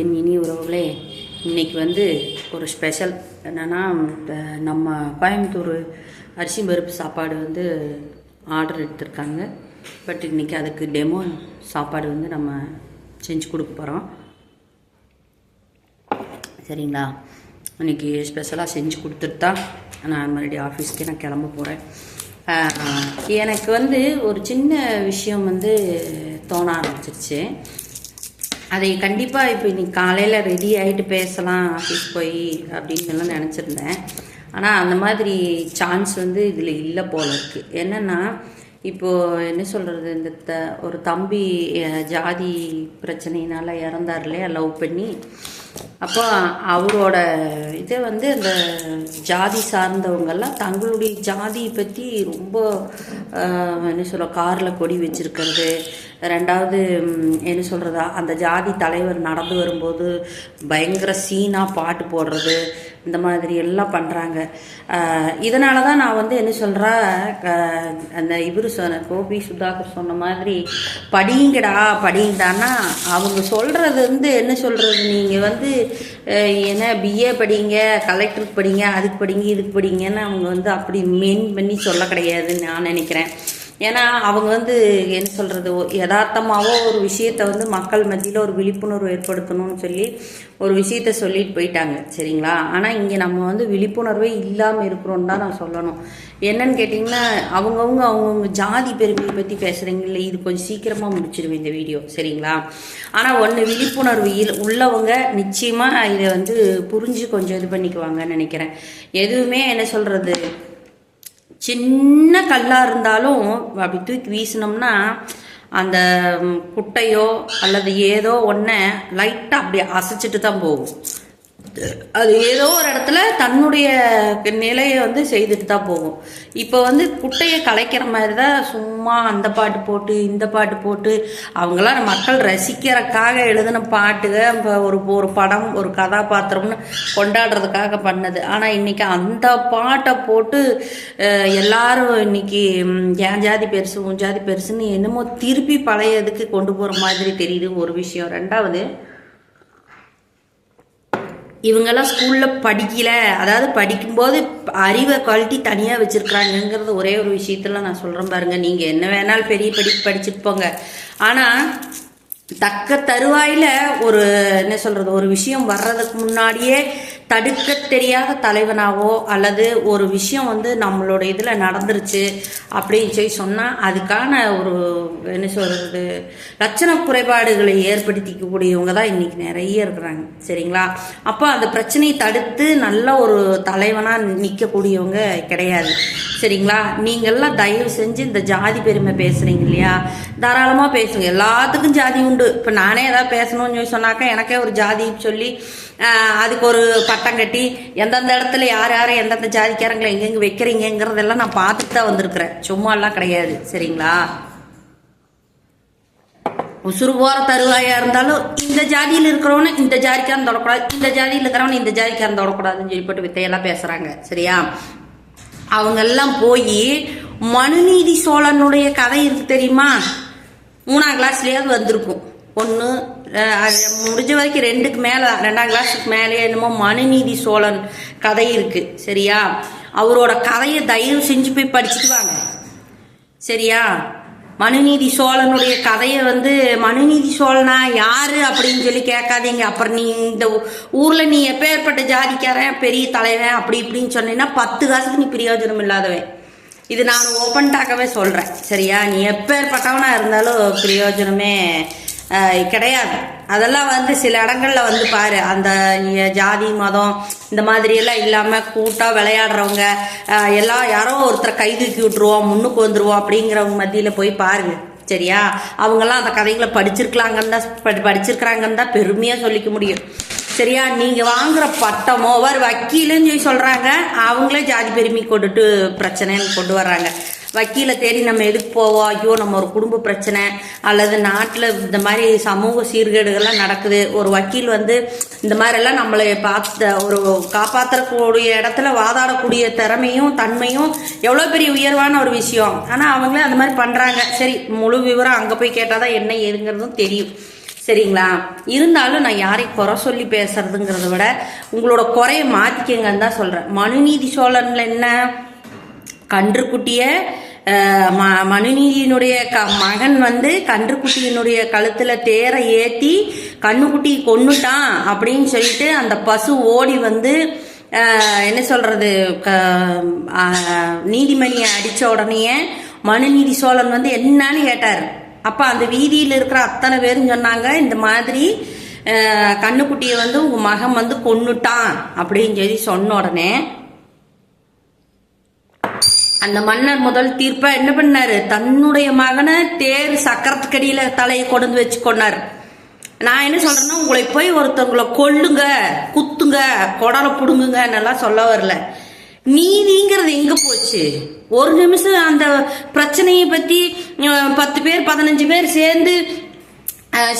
என் இனி உறவுகளே இன்னைக்கு வந்து ஒரு ஸ்பெஷல் என்னென்னா நம்ம கோயம்புத்தூர் அரிசி பருப்பு சாப்பாடு வந்து ஆர்டர் எடுத்திருக்காங்க. பட் இன்னைக்கு அதுக்கு டெமோ சாப்பாடு வந்து நம்ம செஞ்சு கொடுக்க போகிறோம் சரிங்களா? இன்னைக்கு ஸ்பெஷலாக செஞ்சு கொடுத்துட்டு நான் மறுபடியும் ஆஃபீஸ்க்கே நான் கிளம்ப போகிறேன் எனக்கு வந்து ஒரு சின்ன விஷயம் வந்து தோண ஆரம்பிச்சிருச்சு. அதை கண்டிப்பாக இப்போ இன்னைக்கு காலையில் ரெடி ஆகிட்டு பேசலாம் ஆஃபீஸ் போய் அப்படின்னு எல்லாம் நினச்சிருந்தேன். ஆனால் அந்த மாதிரி சான்ஸ் வந்து இதில் இல்லை போல இருக்குது என்னென்னா இப்போது என்ன சொல்கிறது இந்த த ஒரு தம்பி ஜாதி பிரச்சனையினால் இறந்தார் இல்லையா லவ் பண்ணி அப்போ அவரோட இதை வந்து அந்த ஜாதி சார்ந்தவங்கெல்லாம் தங்களுடைய ஜாதியை பற்றி ரொம்ப என்ன சொல்ல காரில் கொடி வச்சுருக்கிறது. ரெண்டாவது என்ன சொல்கிறதா அந்த ஜாதி தலைவர் நடந்து வரும்போது பயங்கர சீனாக பாட்டு போடுறது இந்த மாதிரி எல்லாம் பண்ணுறாங்க இதனால தான் நான் வந்து என்ன சொல்கிறேன் அந்த இவர் சொன்ன கோபி சுதாகர் சொன்ன மாதிரி படிங்கடா படிங்கடான்னா அவங்க சொல்கிறது வந்து என்ன சொல்கிறது நீங்கள் வந்து என்ன பிஏ படிங்க கலெக்டருக்கு படிங்க அதுக்கு படிங்க இதுக்கு படிங்கன்னு அவங்க வந்து அப்படி மெயின் பண்ணி சொல்ல கிடையாதுன்னு நான் நினைக்கிறேன். ஏன்னா அவங்க வந்து என்ன சொல்கிறது யதார்த்தமாகவோ ஒரு விஷயத்தை வந்து மக்கள் மத்தியில் ஒரு விழிப்புணர்வு ஏற்படுத்தணும்னு சொல்லி ஒரு விஷயத்த சொல்லிட்டு போயிட்டாங்க சரிங்களா? ஆனால் இங்கே நம்ம வந்து விழிப்புணர்வே இல்லாமல் இருக்கிறோன்னு தான் நான் சொல்லணும். என்னன்னு கேட்டிங்கன்னா அவங்கவுங்க அவங்கவுங்க ஜாதி பெருமையை பற்றி பேசுகிறீங்களே இது கொஞ்சம் சீக்கிரமாக முடிச்சிடுவேன் இந்த வீடியோ சரிங்களா? ஆனால் ஒன்று விழிப்புணர்வு உள்ளவங்க நிச்சயமாக இதை வந்து புரிஞ்சு கொஞ்சம் இது பண்ணிக்குவாங்கன்னு நினைக்கிறேன். எதுவுமே என்ன சொல்கிறது சின்ன கல்லாக இருந்தாலும் அப்படி தூக்கி வீசினோம்னா அந்த குட்டையோ அல்லது ஏதோ ஒன்றை லைட்டாக அப்படி அசைச்சிட்டு தான் போகும். அது ஏதோ ஒரு இடத்துல தன்னுடைய நிலையை வந்து செய்துட்டு தான் போகும். இப்போ வந்து குட்டையை கலைக்கிற மாதிரி தான் சும்மா அந்த பாட்டு போட்டு இந்த பாட்டு போட்டு அவங்களாம் மக்கள் ரசிக்கிறக்காக எழுதின பாட்டுக இப்போ ஒரு ஒரு படம் ஒரு கதாபாத்திரம்னு கொண்டாடுறதுக்காக பண்ணது. ஆனால் இன்றைக்கி அந்த பாட்டை போட்டு எல்லாரும் இன்னைக்கு ஏன் என் ஜாதி பெருசு உன் ஜாதி பெருசுன்னு என்னமோ திருப்பி பழையதுக்கு கொண்டு போகிற மாதிரி தெரியுது ஒரு விஷயம். ரெண்டாவது இவங்கெல்லாம் ஸ்கூலில் படிக்கல. அதாவது படிக்கும்போது அறிவை குவாலிட்டி தனியாக வச்சுருக்குறாங்கங்கிறது ஒரே ஒரு விஷயத்தில் நான் சொல்கிறேன் பாருங்க. நீங்கள் என்ன வேணாலும் பெரிய படிப்பு படிச்சுட்டு போங்க. ஆனால் தக்க தருவாயில் ஒரு என்ன சொல்கிறது ஒரு விஷயம் வர்றதுக்கு முன்னாடியே தடுக்க தெரியாத தலைவனாவோ அல்லது ஒரு விஷயம் வந்து நம்மளோட இதில் நடந்துருச்சு அப்படின்னு சொல்லி சொன்னால் அதுக்கான ஒரு என்ன சொல்கிறது லட்சண குறைபாடுகளை ஏற்படுத்திக்கக்கூடியவங்க தான் இன்றைக்கி நிறைய இருக்கிறாங்க. சரிங்களா? அப்போ அந்த பிரச்சனையை தடுத்து நல்ல ஒரு தலைவனாக நிற்கக்கூடியவங்க கிடையாது. சரிங்களா? நீங்கள்லாம் தயவு செஞ்சு இந்த ஜாதி பெருமை பேசுறீங்க இல்லையா? தாராளமாக பேசுங்க. எல்லாத்துக்கும் ஜாதி உண்டு. இப்போ நானே ஏதாவது பேசணும்னு சொல்லி சொன்னாக்கா எனக்கே ஒரு ஜாதி சொல்லி அதுக்கு ஒரு பட்டம் கட்டி எந்தெந்த இடத்துல யார் யார் எந்தெந்த ஜாதிக்காரங்களை எங்கெங்கே வைக்கிறீங்கிறதெல்லாம் நான் பார்த்துட்டு தான் வந்திருக்கிறேன். சும்மாலாம் கிடையாது. சரிங்களா? உசுறு போகிற தருவாயா இருந்தாலும் இந்த ஜாதியில் இருக்கிறவனு இந்த ஜாதிக்காரன் தொடக்கூடாது. இந்த ஜாதியில் இருக்கிறவனு இந்த ஜாதிக்காரன் தொடக்கூடாதுன்னு சொல்லி போட்டு வித்தையெல்லாம் பேசுகிறாங்க சரியா? அவங்க எல்லாம் போய் மனுநீதி சோழனுடைய கதை இருக்கு தெரியுமா? மூணாம் கிளாஸ்லயாவது வந்திருக்கும். ஒன்று முடிஞ்ச வரைக்கும் ரெண்டுக்கு மேலே ரெண்டாம் கிளாஸுக்கு மேலே என்னமோ மனுநீதி சோழன் கதை இருக்கு. சரியா? அவரோட கதையை தயவு செஞ்சு போய் படிச்சுட்டு வாங்க. சரியா? மனுநீதி சோழனுடைய கதையை வந்து மனுநீதி சோழனா யாரு? அப்படின்னு சொல்லி கேட்காதீங்க. அப்புறம் நீ இந்த ஊரில் ஊர்ல நீ எப்பேற்பட்ட ஜாதிக்காரன் பெரிய தலைவன் அப்படி இப்படின்னு சொன்னீங்கன்னா பத்து காசுக்கு நீ பிரயோஜனம் இல்லாதவன். இது நான் ஓப்பன் சொல்கிறேன் சரியா? நீ எப்பேற்பட்டவனாக இருந்தாலும் பிரயோஜனமே கிடையாது. அதெல்லாம் வந்து சில இடங்கள்ல வந்து பாரு அந்த ஜாதி மதம் இந்த மாதிரி எல்லாம் இல்லாம கூட்டா விளையாடுறவங்க எல்லாம் யாரோ ஒருத்தரை கை தூக்கி விட்டுருவோம் முன்னுக்கு வந்துருவோம் அப்படிங்கிறவங்க மத்தியில போய் பாருங்க சரியா? அவங்கெல்லாம் அந்த கதைகளை படிச்சிருக்கலாங்கன்னு தான் படி- படிச்சிருக்கிறாங்கன்னு தான் பெருமையா சொல்லிக்க முடியும். சரியா? நீங்க வாங்குற பட்டமோ ஒரு வக்கீலுன்னு சொல்லி சொல்றாங்க. அவங்களே ஜாதி பெருமை கொண்டுட்டு பிரச்சனைன்னு கொண்டு வர்றாங்க. வக்கீலை தேடி நம்ம எதுக்கு போவோம் ஐயோ நம்ம ஒரு குடும்ப பிரச்சனை. அல்லது நாட்டில் இந்த மாதிரி சமூக சீர்கேடுகள்லாம் நடக்குது. ஒரு வக்கீல் வந்து இந்த மாதிரிலாம் நம்மளை பார்த்த ஒரு காப்பாற்றக்கூடிய இடத்துல வாதாடக்கூடிய திறமையும் தன்மையும் எவ்வளோ பெரிய உயர்வான ஒரு விஷயம். ஆனால் அவங்களே அந்த மாதிரி பண்ணுறாங்க சரி முழு விவரம் அங்கே போய் கேட்டால் தான் என்ன ஏதுங்கிறதும் தெரியும். சரிங்களா? இருந்தாலும் நான் யாரையும் குறை சொல்லி பேசுறதுங்கிறத விட உங்களோட குறையை மாற்றிக்கங்கன்னு தான் சொல்கிறேன் மனுநீதி சோழனில் என்ன? கன்றுக்குட்டிய ம- மனுநீதியினுடைய க மகன் வந்து கன்றுக்குட்டியினுடைய கழுத்துல தேரை ஏத்தி கண்ணுக்குட்டி கொன்னுட்டான் அப்படின்னு சொல்லிட்டு அந்த பசு ஓடி வந்து என்ன சொல்றது க- நீதிமணியை அடித்த உடனேயே மனுநீதி சோழன் வந்து என்னன்னு கேட்டார். அப்போ அந்த வீதியில் இருக்கிற அத்தனை பேரும் சொன்னாங்க இந்த மாதிரி கண்ணுக்குட்டியை வந்து உங்கள் மகன் வந்து கொன்னுட்டான் அப்படின்னு சொல்லி சொன்ன உடனே அந்த மன்னர் முதல் தீர்ப்பா என்ன பண்ணாரு? தன்னுடைய மகனை தேர் சக்கரத்துக்கடியில தலையை கொண்டு வந்து வச்சு கொண்டார். நான் என்ன சொல்றேன்னா உங்களை போய் ஒருத்தவங்களை கொல்லுங்க குத்துங்க குடலை புடுங்குங்க நல்லா சொல்ல வரல. நீதிங்கிறது எங்க போச்சு? ஒரு நிமிஷம் அந்த பிரச்சனையை பத்தி பத்து பேர் பதினஞ்சு பேர் சேர்ந்து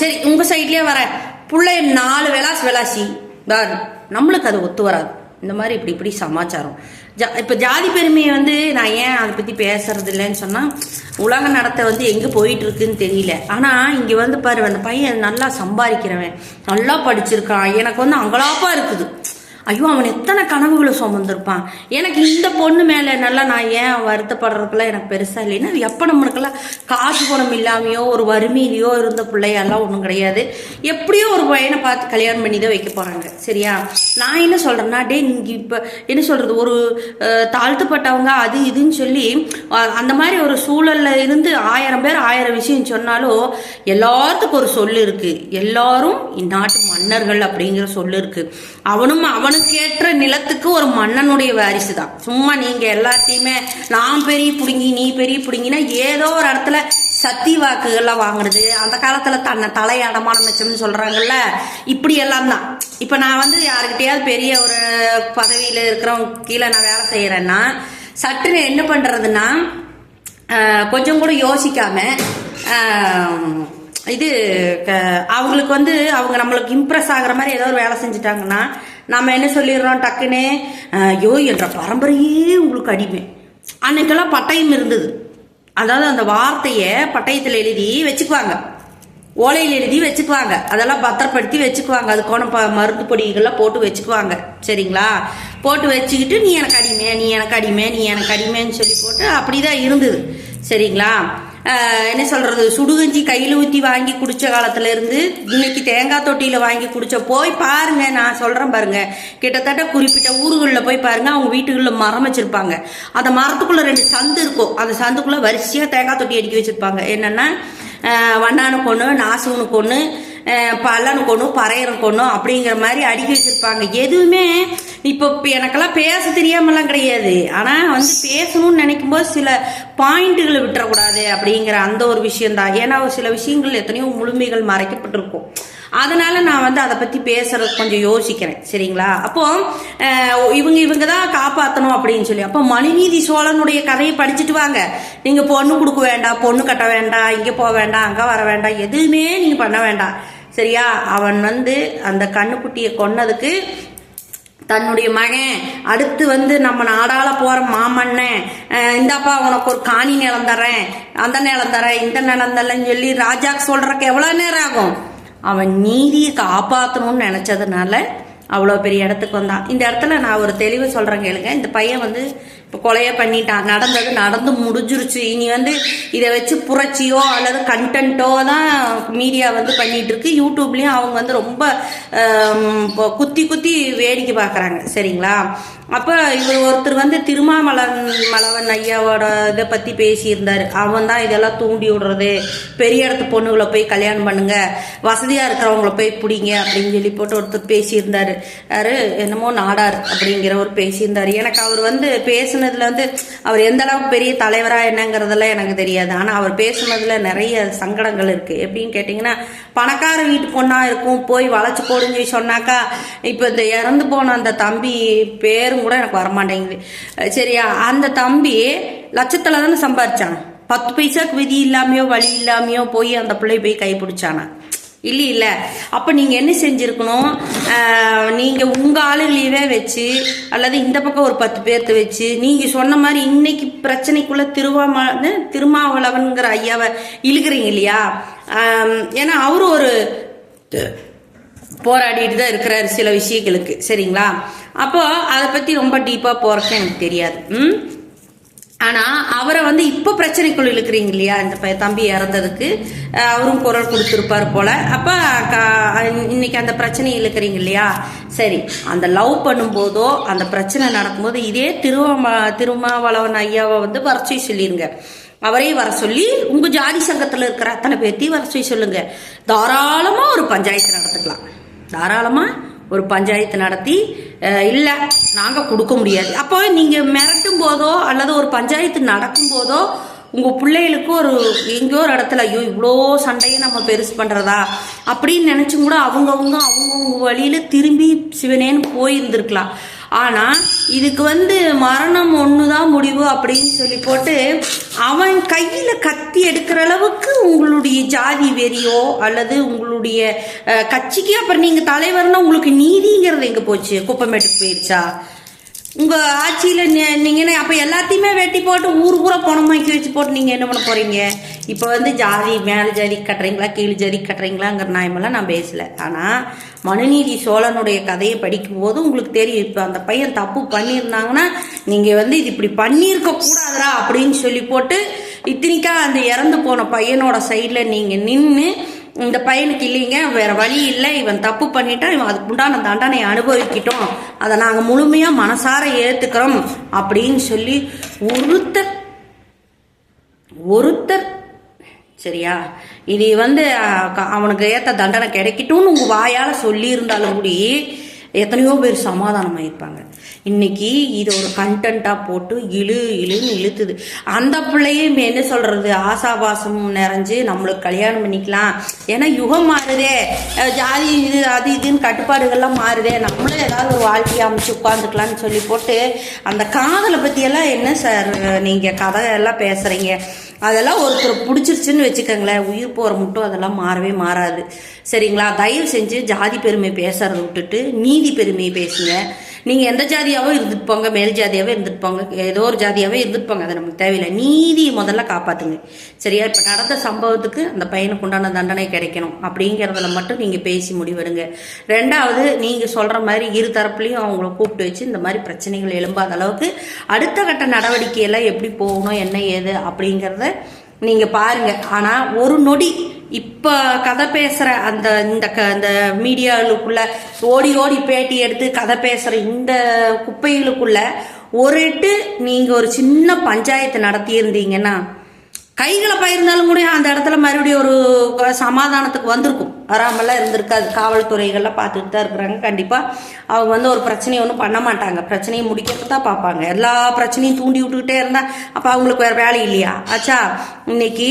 சரி உங்க சைட்லயே வர. புள்ளைய நாலு விளாசி. விளாசி நம்மளுக்கு அது ஒத்து வராது. இந்த மாதிரி இப்படி இப்படி சமாச்சாரம். ஜா இப்போ ஜாதி பெருமையை வந்து நான் ஏன் அதை பற்றி பேசுறது இல்லைன்னு சொன்னால் உலக நடத்த வந்து எங்கே போயிட்டுருக்குன்னு தெரியல. ஆனால் இங்கே வந்து பாரு அந்த பையன் நல்லா சம்பாதிக்கிறவன். நல்லா படிச்சிருக்கான். எனக்கு வந்து அங்கலாப்பாக இருக்குது. ஐயோ அவன் எத்தனை கனவுகளை சுமந்திருப்பான். எனக்கு இந்த பொண்ணு மேலே நல்லா நான் ஏன் வருத்தப்படுறதுக்குலாம் எனக்கு பெருசாக இல்லைன்னா அது எப்போ நம்மளுக்கெல்லாம் காசு பணம் இல்லாமையோ ஒரு வறுமையிலையோ இருந்த பிள்ளையெல்லாம் ஒன்றும் கிடையாது. எப்படியோ ஒரு பையனை பார்த்து கல்யாணம் பண்ணி தான் வைக்க போகிறாங்க சரியா? நான் என்ன சொல்கிறேன்னா டே நீங்கள் இப்போ என்ன சொல்கிறது ஒரு தாழ்த்துப்பட்டவங்க அது இதுன்னு சொல்லி அந்த மாதிரி ஒரு சூழலில் இருந்து ஆயிரம் பேர் ஆயிரம் விஷயம் சொன்னாலும் எல்லாத்துக்கும் ஒரு சொல்லு இருக்குது எல்லாரும் இந்நாட்டு மன்னர்கள் அப்படிங்கிற சொல்லு இருக்குது அவனும் அவன் அவனுக்கேற்ற நிலத்துக்கு ஒரு மன்னனுடைய வாரிசு தான் சும்மா நீங்க எல்லாத்தையுமே நான் பெரிய பிடுங்கி நீ பெரிய பிடுங்கினா ஏதோ ஒரு இடத்துல சக்தி வாக்குகள்லாம் வாங்குறது. அந்த காலத்துல தன்னை தலை அடமானம் வச்சோம்னு சொல்றாங்கல்ல இப்படி எல்லாம் தான். இப்ப நான் வந்து யாருக்கிட்டையாவது பெரிய ஒரு பதவியில இருக்கிறவங்க கீழே நான் வேலை செய்யறேன்னா சட்டுன்னு என்ன பண்றதுன்னா கொஞ்சம் கூட யோசிக்காம இது க- அவங்களுக்கு வந்து அவங்க நம்மளுக்கு இம்ப்ரெஸ் ஆகுற மாதிரி ஏதோ ஒரு வேலை செஞ்சுட்டாங்கன்னா நம்ம என்ன சொல்லிடுறோம்? டக்குன்னு ஐயோ என்ற பரம்பரையே உங்களுக்கு அடிமை. அன்னைக்கெல்லாம் பட்டயம் இருந்தது. அதாவது அந்த வார்த்தையை பட்டயத்தில் எழுதி வச்சுக்குவாங்க. ஓலையில் எழுதி வச்சுக்குவாங்க. அதெல்லாம் பத்திரப்படுத்தி வச்சுக்குவாங்க. அதுக்கான ப மருந்து பொடிகள்லாம் போட்டு வச்சுக்குவாங்க. சரிங்களா? போட்டு வச்சுக்கிட்டு நீ எனக்கு அடிமை நீ எனக்கு அடிமை நீ எனக்கு அடிமைன்னு சொல்லி போட்டு அப்படிதான் இருந்தது. சரிங்களா? என்ன சொல்றது சுடுகஞ்சி கையில் ஊற்றி வாங்கி குடிச்ச காலத்துல இருந்து இன்னைக்கு தேங்காய் தொட்டியில வாங்கி குடிச்ச போய் பாருங்க நான் சொல்றேன் பாருங்க. கிட்டத்தட்ட குறிப்பிட்ட ஊர்களில் போய் பாருங்க அவங்க வீட்டுகளில் மரம் வச்சிருப்பாங்க. அந்த மரத்துக்குள்ள ரெண்டு சந்து இருக்கும். அந்த சந்துக்குள்ள வரிசையாக தேங்காய் தொட்டி அடிக்கி வச்சிருப்பாங்க. என்னன்னா வண்ணானு வண்ணானுக்கு ஒன்று நாசுவனுக்கு ஒன்று பல்லனுக்கு ஒன்று பறையனுக்கு ஒன்று அப்படிங்கிற மாதிரி அடுக்கி வச்சிருப்பாங்க. எதுவுமே இப்போ எனக்கெல்லாம் பேச தெரியாமலாம் கிடையாது. ஆனால் வந்து பேசணும்னு நினைக்கும் போது சில பாயிண்ட்டுகளை விட்டுறக்கூடாது அப்படிங்கிற அந்த ஒரு விஷயந்தான் ஏன்னா ஒரு சில விஷயங்கள் எத்தனையோ முழுமைகள் மறைக்கப்பட்டிருக்கும். அதனால நான் வந்து அதை பத்தி பேசுறது கொஞ்சம் யோசிக்கிறேன். சரிங்களா? அப்போ இவங்க இவங்க தான் காப்பாற்றணும் அப்படின்னு சொல்லி. அப்போ மணிநீதி சோழனுடைய கதையை படிச்சுட்டு வாங்க. நீங்க பொண்ணு கொடுக்க வேண்டாம் பொண்ணு கட்ட வேண்டாம் இங்கே போக வேண்டாம் அங்கே வர வேண்டாம் எதுவுமே நீங்க பண்ண வேண்டாம். சரியா? அவன் வந்து அந்த கண்ணுக்குட்டியை கொன்னதுக்கு தன்னுடைய மகன் அடுத்து வந்து நம்ம நாடால போற மாமன்னன் இந்தாப்பா உனக்கு ஒரு காணி நிலம் தரேன் அந்த நிலம் தரேன் இந்த நிலம் தரேன்னு சொல்லி ராஜாக்கு சொல்றக்கு எவ்வளவு நேரம் ஆகும்? அவன் நீதியை காப்பாற்றணும்னு நினைச்சதுனால அவ்வளோ பெரிய இடத்துக்கு வந்தான். இந்த இடத்துல நான் ஒரு தெளிவு சொல்கிறேன் கேளுங்க. இந்த பையன் வந்து இப்போ கொலையை பண்ணிட்டான் நடந்தது நடந்து முடிஞ்சிருச்சு. இனி வந்து இதை வச்சு புரட்சியோ அல்லது கண்டென்ட்டோ தான் மீடியா வந்து பண்ணிட்டு இருக்கு யூடியூப்லேயும் அவங்க வந்து ரொம்ப குத்தி குத்தி வேடிக்கை பார்க்குறாங்க. சரிங்களா? அப்போ இவர் ஒருத்தர் வந்து திருமாமலன் மலவன் ஐயாவோட இதை பற்றி பேசியிருந்தார். அவன் தான் இதெல்லாம் தூண்டி விடுறது. பெரிய இடத்து பொண்ணுகளை போய் கல்யாணம் பண்ணுங்க. வசதியாக இருக்கிறவங்கள போய் பிடிங்க அப்படின்னு சொல்லி போட்டு ஒருத்தர் பேசியிருந்தார். யாரு? என்னமோ நாடார் அப்படிங்கிறவர் பேசியிருந்தார். எனக்கு அவர் வந்து பேசுனதுல வந்து அவர் எந்த அளவுக்கு பெரிய தலைவராக என்னங்கிறதெல்லாம் எனக்கு தெரியாது. ஆனால் அவர் பேசுனதுல நிறைய சங்கடங்கள் இருக்குது எப்படின்னு கேட்டிங்கன்னா பணக்கார வீட்டு பொண்ணாக இருக்கும். போய் வளைச்சு போடுன்னு சொல்லி சொன்னாக்கா இப்போ இந்த இறந்து போன அந்த தம்பி பேர் பேரும் கூட எனக்கு வரமாட்டேங்குது. சரியா? அந்த தம்பி லட்சத்துல தானே சம்பாரிச்சான். பத்து பைசாக்கு விதி இல்லாமையோ வழி இல்லாமையோ போய் அந்த பிள்ளை போய் கைப்பிடிச்சானா இல்லை இல்லை. அப்போ நீங்கள் என்ன செஞ்சுருக்கணும்? நீங்கள் உங்கள் ஆளுகளையவே வச்சு அல்லது இந்த பக்கம் ஒரு பத்து பேர்த்து வச்சு நீங்கள் சொன்ன மாதிரி இன்னைக்கு பிரச்சனைக்குள்ள திருவாமா திருமாவளவன்கிற ஐயாவை இழுக்கிறீங்க இல்லையா? ஏன்னா அவரு ஒரு போராடிட்டு தான் இருக்கிறாரு சில விஷயங்களுக்கு. சரிங்களா? அப்போ அதை பற்றி ரொம்ப டீப்பாக போகிறக்கு எனக்கு தெரியாது. ம்? ஆனால் அவரை வந்து இப்போ பிரச்சனைக்குள் இழுக்கிறீங்க இல்லையா? இந்த பையன் தம்பி இறந்ததுக்கு அவரும் குரல் கொடுத்துருப்பார் போல. அப்போ இன்னைக்கு அந்த பிரச்சனை இழுக்கிறீங்க இல்லையா? சரி அந்த லவ் பண்ணும்போதோ அந்த பிரச்சனை நடக்கும்போது இதே திருவமா திருமாவளவன் ஐயாவை வந்து வர சொல்லிடுங்க அவரையும் வர சொல்லி உங்க ஜாதி சங்கத்தில் இருக்கிற அத்தனை பேர்த்தையும் வர சொல்லி சொல்லுங்க. தாராளமாக ஒரு பஞ்சாயத்து நடத்துக்கலாம். தாராளமாக ஒரு பஞ்சாயத்து நடத்தி இல்லை நாங்கள் கொடுக்க முடியாது. அப்போ நீங்கள் மிரட்டும் போதோ அல்லது ஒரு பஞ்சாயத்து நடக்கும் போதோ உங்கள் பிள்ளைகளுக்கு ஒரு எங்கேயோ ஒரு இடத்துல ஐயோ இவ்வளோ சண்டையை நம்ம பெருசு பண்ணுறதா அப்படின்னு நினச்சும் கூட அவங்கவுங்க அவங்கவுங்க வழியில் திரும்பி சிவனேன்னு போயிருந்துருக்கலாம். ஆனால் இதுக்கு வந்து மரணம் ஒன்று தான் முடிவு அப்படின்னு சொல்லி போட்டு அவன் கையில் கத்தி எடுக்கிற அளவுக்கு உங்களுடைய ஜாதி வெறியோ அல்லது உங்களுடைய கட்சிக்கு அப்புறம் நீங்கள் தலைவர்னா உங்களுக்கு நீதிங்கிறது எங்கே போச்சு? குப்பமேட்டுக்கு போயிடுச்சா உங்கள் ஆட்சியில் நீங்கள் அப்போ எல்லாத்தையுமே வெட்டி போட்டு ஊர் பூரா பணமாக்கி வச்சு போட்டு நீங்கள் என்ன பண்ண போகிறீங்க இப்போ வந்து ஜாதி மேலே ஜாதி கட்டுறீங்களா கீழ் ஜாதி கட்டுறீங்களாங்கிற நியாயமெல்லாம் நான் பேசலை. ஆனால் மனுநீதி சோழனுடைய கதையை படிக்கும்போது உங்களுக்கு தெரியும். இப்போ அந்த பையன் தப்பு பண்ணியிருந்தாங்கன்னா நீங்கள் வந்து இது இப்படி பண்ணியிருக்க கூடாதுரா அப்படின்னு சொல்லி போட்டு இத்தனைக்கா அந்த இறந்து போன பையனோட சைடில் நீங்கள் நின்று இந்த பையனுக்கு இல்லைங்க வேற வழி இல்லை இவன் தப்பு பண்ணிட்டான் இவன் அதுக்கு உண்டான தண்டனை அனுபவிக்கிட்டோம். அதை நாங்கள் முழுமையாக மனசார ஏற்றுக்கிறோம் அப்படின்னு சொல்லி ஒருத்தர் ஒருத்தர் சரியா? இது வந்து க- அவனுக்கு ஏற்ற தண்டனை கிடைக்கட்டும்னு உங்கள் வாயால் சொல்லியிருந்தாலும் கூட எத்தனையோ பேர் சமாதானமாயிருப்பாங்க இன்னைக்கு இது ஒரு கண்டென்ட்டாக போட்டு இழு இழுன்னு இழுத்துது. அந்த பிள்ளையும் என்ன சொல்கிறது ஆசாபாசம் நிறைஞ்சு நம்மளுக்கு கல்யாணம் பண்ணிக்கலாம். ஏன்னா யுகம் மாறுதே. ஜாதி இது அது இதுன்னு கட்டுப்பாடுகள்லாம் மாறுதே. நம்மளும் ஏதாவது ஒரு வாழ்க்கையை அமைச்சு உட்காந்துக்கலாம்னு சொல்லி போட்டு அந்த காதலை பற்றியெல்லாம் என்ன சார் நீங்கள் கதை எல்லாம் பேசுகிறீங்க அதெல்லாம் ஒருத்தர் பிடிச்சிருச்சுன்னு வச்சுக்கோங்களேன். உயிர் போகிற மட்டும் அதெல்லாம் மாறவே மாறாது. சரிங்களா? தயவு செஞ்சு ஜாதி பெருமை பேசுறதை விட்டுட்டு நீதி பெருமையை பேசுங்க. நீங்கள் எந்த ஜாதியாகவும் இருந்துட்டு போங்க மேல் ஜாதியாகவே இருந்துட்டு போங்க ஏதோ ஒரு ஜாதியாகவே இருந்துட்டு போங்க அது நமக்கு தேவையில்லை. நீதியை முதல்ல காப்பாற்றுங்க சரியா? இப்போ நடந்த சம்பவத்துக்கு அந்த பையனுக்கு உண்டான தண்டனை கிடைக்கணும் அப்படிங்கிறதுல மட்டும் நீங்கள் பேசி முடிவெடுங்க. ரெண்டாவது நீங்கள் சொல்கிற மாதிரி இரு தரப்புலையும் அவங்கள கூப்பிட்டு வச்சு இந்த மாதிரி பிரச்சனைகள் எழும்பாத அளவுக்கு அடுத்த கட்ட நடவடிக்கையெல்லாம் எப்படி போகணும் என்ன ஏது அப்படிங்கிறத நீங்க பாருங்க. ஆனா ஒரு நொடி இப்ப கதை பேசுற அந்த இந்த க இந்த மீடியாவுக்குள்ள ஓடி ஓடி பேட்டி எடுத்து கதை பேசுற இந்த குப்பைகளுக்குள்ள ஒரு எட்டு நீங்க ஒரு சின்ன பஞ்சாயத்து நடத்தியிருந்தீங்கன்னா கைகளை பயிருந்தாலும் கூட அந்த இடத்துல மறுபடியும் ஒரு சமாதானத்துக்கு வந்திருக்கும். வராமலாம் இருந்திருக்காது. காவல்துறைகள்லாம் பார்த்துட்டு தான் இருக்கிறாங்க. கண்டிப்பாக அவங்க வந்து ஒரு பிரச்சனையை ஒன்றும் பண்ண மாட்டாங்க. பிரச்சனையை முடிக்கிறது தான் பார்ப்பாங்க. எல்லா பிரச்சனையும் தூண்டி விட்டுக்கிட்டே இருந்தால் அப்போ அவங்களுக்கு வேறு வேலை இல்லையா? ஆச்சா இன்னைக்கு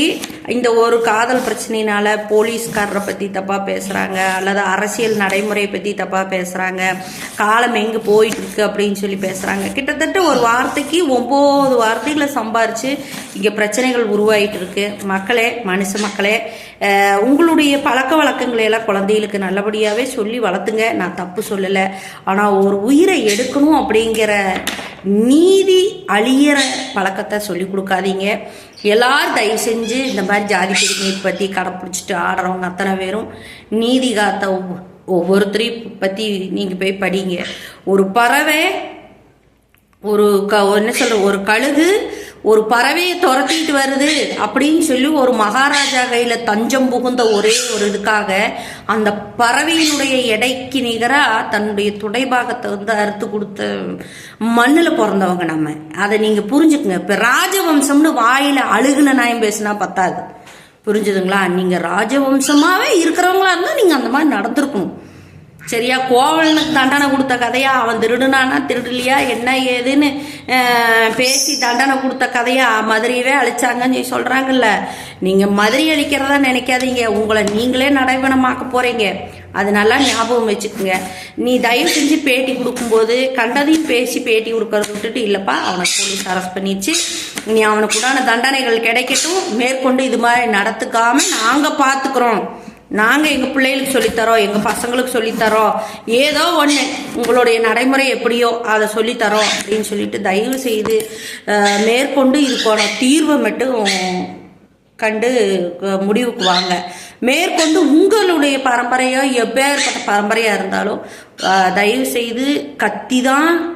இந்த ஒரு காதல் பிரச்சனையினால போலீஸ்காரரை பற்றி தப்பாக பேசுகிறாங்க அல்லது அரசியல் நடைமுறையை பற்றி தப்பாக பேசுகிறாங்க காலம் எங்கே போயிட்டு இருக்கு அப்படின்னு சொல்லி பேசுகிறாங்க கிட்டத்தட்ட ஒரு வார்த்தைக்கு ஒம்பது வார்த்தைகளை சம்பாரித்து இங்கே பிரச்சனைகள் உருவாகிட்டு இருக்கு மக்களே மனுஷ மக்களே உங்களுடைய பழக்க வழக்கங்களை எல்லாம் குழந்தைகளுக்கு நல்லபடியாகவே சொல்லி வளர்த்துங்க. நான் தப்பு சொல்லலை. ஆனால் ஒரு உயிரை எடுக்கணும் அப்படிங்கிற நீதி அழியிற பழக்கத்தை சொல்லி கொடுக்காதீங்க. எல்லாரும் தயவு செஞ்சு இந்த மாதிரி ஜாதி பிரிவினை பற்றி கடைப்பிடிச்சிட்டு ஆடுறவங்க அத்தனை பேரும் நீதி காத்த ஒவ்வொ- ஒவ்வொருத்தரையும் பற்றி நீங்கள் போய் படிங்க. ஒரு பறவை ஒரு க என்ன சொல்கிற ஒரு கழுகு ஒரு பறவையை துரத்திட்டு வருது அப்படின்னு சொல்லி ஒரு மகாராஜா கையில தஞ்சம் புகுந்த ஒரே ஒரு இதுக்காக அந்த பறவையினுடைய எடைக்கு நிகராக தன்னுடைய துடைபாகத்தை வந்து அறுத்து கொடுத்த மண்ணில் பிறந்தவங்க நம்ம. அதை நீங்கள் புரிஞ்சுக்குங்க. இப்போ ராஜவம்சம்னு வாயில் அழுகுன நாயம் பேசுனா பத்தாது. புரிஞ்சுதுங்களா? நீங்கள் ராஜவம்சமாகவே இருக்கிறவங்களா இருந்தால் நீங்கள் அந்த மாதிரி நடந்திருக்கணும். சரியா கோவலனுக்கு தண்டனை கொடுத்த கதையா? அவன் திருடுனானா திருடலையா? என்ன ஏதுன்னு பேசி தண்டனை கொடுத்த கதையா? மதுரையவே அழிச்சாங்கன்னு சொல்லி சொல்கிறாங்கல்ல நீங்கள் மதுரை அழிக்கிறதா நினைக்காதீங்க. உங்களை நீங்களே நடைபெணமாக்க போகிறீங்க அது நல்லா ஞாபகம் வச்சுக்கோங்க. நீ தயவு செஞ்சு பேட்டி கொடுக்கும்போது கண்டதையும் பேசி பேட்டி கொடுக்கறத விட்டுட்டு இல்லைப்பா அவனை போலீஸ் அரெஸ்ட் பண்ணிச்சு. நீ அவனுக்கு உண்டான தண்டனைகள் கிடைக்கட்டும். மேற்கொண்டு இது மாதிரி நடத்துக்காமல் நாங்கள் பார்த்துக்குறோம் நாங்கள் எங்கள் பிள்ளைகளுக்கு சொல்லித்தரோம் எங்கள் பசங்களுக்கு சொல்லித்தரோம். ஏதோ ஒன்று உங்களுடைய நடைமுறை எப்படியோ அதை சொல்லித்தரோம் அப்படின்னு சொல்லிட்டு தயவு செய்து மேற்கொண்டு இதுக்கான தீர்வை மட்டும் கண்டு முடிவுக்கு வாங்க. மேற்கொண்டு உங்களுடைய பரம்பரையோ எப்பேற்பட்ட பரம்பரையாக இருந்தாலும் தயவு செய்து கத்தி தான்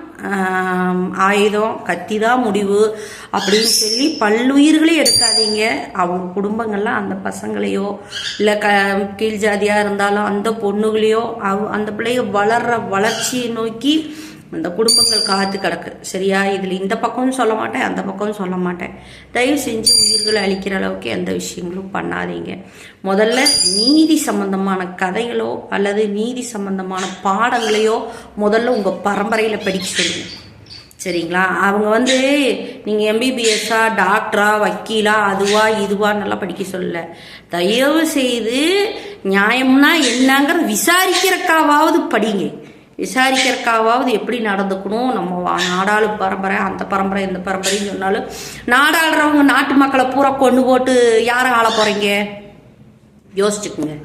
ஆயுதம் கத்தி தான் முடிவு அப்படின்னு சொல்லி பல்லுயிர்களே எடுக்காதீங்க. அவங்க குடும்பங்கள்லாம் அந்த பசங்களையோ இல்லை க கீழ் ஜாதியாக இருந்தாலும் அந்த பொண்ணுகளையோ அவ அந்த பிள்ளைய வளர்ற வளர்ச்சியை நோக்கி அந்த குடும்பங்கள் காத்து கிடக்கு. சரியா? இதில் இந்த பக்கமும் சொல்ல மாட்டேன் அந்த பக்கமும் சொல்ல மாட்டேன். தயவு செஞ்சு உயிர்களை அழிக்கிற அளவுக்கு எந்த விஷயங்களும் பண்ணாதீங்க. முதல்ல நீதி சம்பந்தமான கதைகளோ அல்லது நீதி சம்பந்தமான பாடங்களையோ முதல்ல உங்கள் பரம்பரையில் படிக்க சொல்லுங்க. சரிங்களா? அவங்க வந்து நீங்கள் எம்பிபிஎஸ்ஸா டாக்டரா வக்கீலா அதுவா இதுவா நல்லா படிக்க சொல்ல தயவு செய்து நியாயம்னா என்னங்கிற விசாரிக்கிறக்காவது படிங்க. விசாரிக்கிறக்காவது எப்படி நடந்துக்கணும்? நம்ம வா- நாடாளு பரம்பரை அந்த பரம்பரை இந்த பரம்பரைன்னு சொன்னாலும் நாடாளுறவங்க நாட்டு மக்களை பூரா கொண்டு போட்டு யாரை ஆள போகிறீங்க யோசிச்சுக்குங்க.